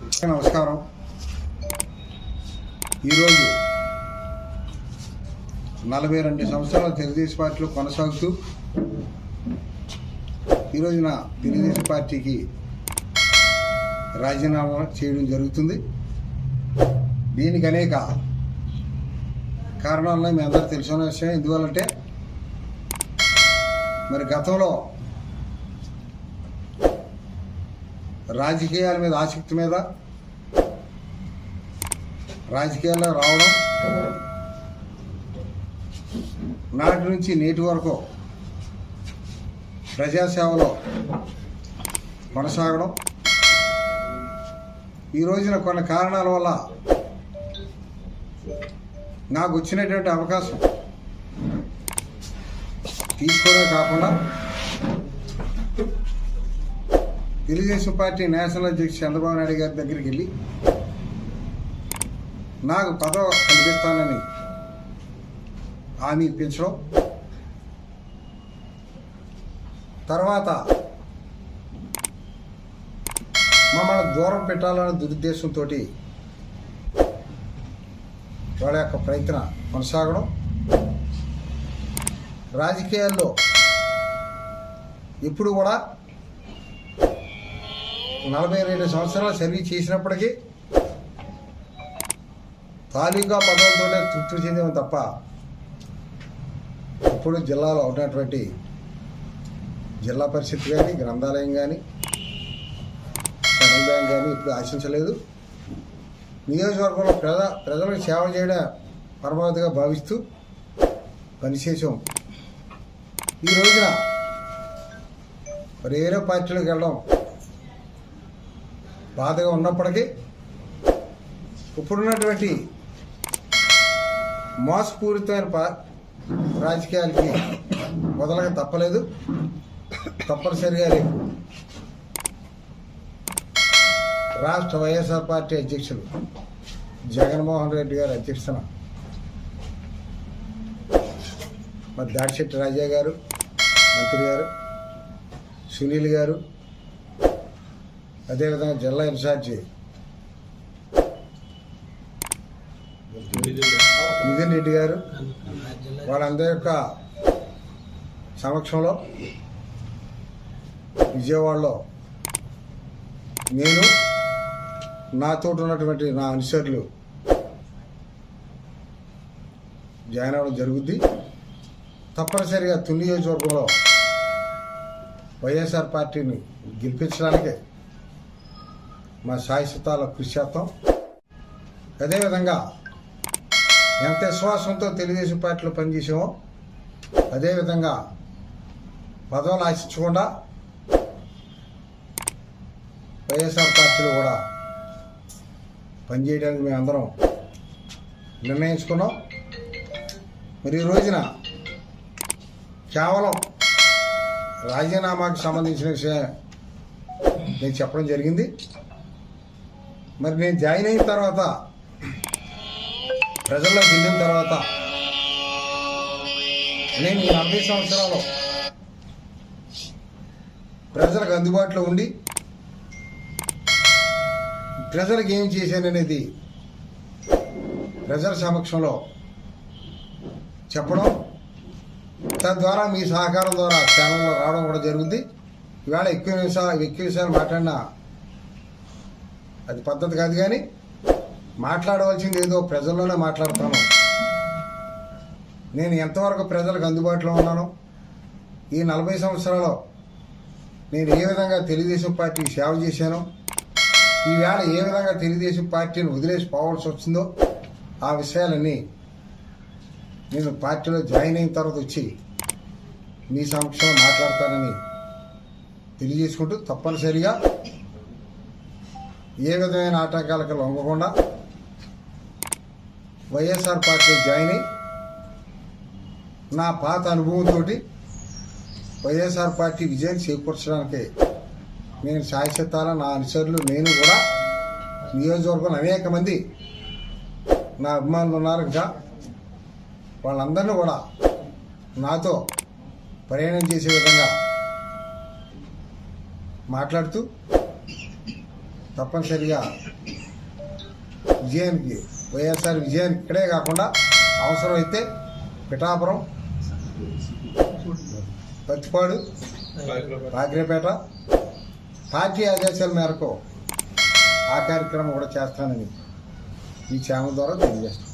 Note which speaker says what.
Speaker 1: నమస్కారం. ఈరోజు నలభై రెండు సంవత్సరాల తెలుగుదేశం పార్టీలో కొనసాగుతూ ఈరోజున తెలుగుదేశం పార్టీకి రాజీనామా చేయడం జరుగుతుంది. దీనికి అనేక కారణాలను మీ అందరూ తెలుసుకునే విషయం. ఎందువల్లంటే మరి గతంలో రాజకీయాల మీద ఆసక్తి మీద రాజకీయాల్లో రావడం నాటి నుంచి నేటి వరకు ప్రజాసేవలో కొనసాగడం. ఈ రోజున కొన్ని కారణాల వల్ల నాకు వచ్చినటువంటి అవకాశం తీసుకోవడమే కాకుండా తెలుగుదేశం పార్టీ నేషనల్ అధ్యక్షుడు చంద్రబాబు నాయుడు గారి దగ్గరికి వెళ్ళి నాకు పదవ కల్పిస్తానని హామీ ఇప్పించడం. తర్వాత మమ్మల్ని దూరం పెట్టాలనే దురుద్దేశంతో వాళ్ళ యొక్క ప్రయత్నం కొనసాగడం. రాజకీయాల్లో ఇప్పుడు కూడా నలభై రెండు సంవత్సరాల సర్వీస్ చేసినప్పటికీ తాలూకా పదవులతోనే తృప్తి చెందాము తప్ప ఇప్పుడు జిల్లాలో ఉన్నటువంటి జిల్లా పరిషత్ కానీ గ్రంథాలయం కానీ సెంట్రల్ బ్యాంక్ కానీ ఇప్పుడు ఆశించలేదు. నియోజకవర్గంలో ప్రజ ప్రజలకు సేవ చేయడం పరమావధిగా భావిస్తూ పనిచేసాం ఈ రోజున వేరే పార్టీలకు వెళ్ళడం బాధగా ఉన్నప్పటికీ ఇప్పుడున్నటువంటి మోసపూరితమైన రాజకీయాలకి మొదలక తప్పలేదు. తప్పనిసరిగా రేపు రాష్ట్ర వైఎస్ఆర్ పార్టీ అధ్యక్షులు జగన్మోహన్ రెడ్డి గారు అధ్యక్షతన మరి దాడిశెట్టి రాజా గారు మంత్రి గారు సునీల్ గారు అదేవిధంగా జిల్లా ఇన్ఛార్జి. నితిన్ రెడ్డి గారు వాళ్ళందరి యొక్క సమక్షంలో విజయవాడలో నేను నాతో ఉన్నటువంటి నా అనుసరులు జాయిన్ అవ్వడం జరుగుద్ది. తప్పనిసరిగా తుని నియోజకవర్గంలో వైఎస్ఆర్ పార్టీని గెలిపించడానికే మా శాశ్వతాల కృషి చేస్తాం అదేవిధంగా ఎంత విశ్వాసంతో తెలుగుదేశం పార్టీలో పనిచేసామో అదేవిధంగా పదవులు ఆశించకుండా వైఎస్ఆర్ పార్టీలో కూడా పనిచేయడానికి మేము అందరం నిర్ణయించుకున్నాం. మరి ఈ రోజున కేవలం రాజీనామాకు సంబంధించిన విషయం నేను చెప్పడం జరిగింది. మరి నేను జాయిన్ అయిన తర్వాత ప్రజల్లో వెళ్ళిన తర్వాత నేను నలభై సంవత్సరాలు ప్రజలకు అందుబాటులో ఉండి ప్రజలకు ఏం చేశాననేది ప్రజల సమక్షంలో చెప్పడం తద్వారా మీ సహకారం ద్వారా ఛానల్లో రావడం కూడా జరుగుతుంది ఇవాళ ఎక్కువ నిమిషాలు ఎక్కువ విషయాలు మాట్లాడినా అది పద్ధతి కాదు కానీ మాట్లాడవలసింది ఏదో ప్రజల్లోనే మాట్లాడతాను నేను ఎంతవరకు ప్రజలకు అందుబాటులో ఉన్నాను ఈ నలభై సంవత్సరాల్లో నేను ఏ విధంగా తెలుగుదేశం పార్టీకి సేవ చేశాను ఈవేళ ఏ విధంగా తెలుగుదేశం పార్టీని వదిలేసి పోవాల్సి వచ్చిందో ఆ విషయాలన్నీ నేను పార్టీలో జాయిన్ అయిన తర్వాత వచ్చి మీ సమక్షంలో మాట్లాడతానని తెలియజేసుకుంటూ తప్పనిసరిగా ఏ విధమైన ఆటంకాలకు లొంగకుండా వైఎస్ఆర్ పార్టీ జాయిన్ అయ్యి నా పాత అనుభవంతో వైఎస్ఆర్ పార్టీ విజయం చేకూర్చడానికి నేను సాయశత్తాన నా అనుచరులు నేను కూడా నియోజకవర్గంలో అనేక మంది నా అభిమానులు ఉన్నారు ఇంకా. వాళ్ళందరినీ కూడా నాతో ప్రయాణం చేసే విధంగా మాట్లాడుతూ తప్పనిసరిగా విజయానికి వైఎస్ఆర్ విజయానికి ఇక్కడే కాకుండా అవసరమైతే పిఠాపురం పచ్చిపాడు రాగిరేపేట పార్టీ ఆదేశాల మేరకు ఆ కార్యక్రమం కూడా చేస్తానని ఈ ఛానల్ ద్వారా తెలియజేస్తాను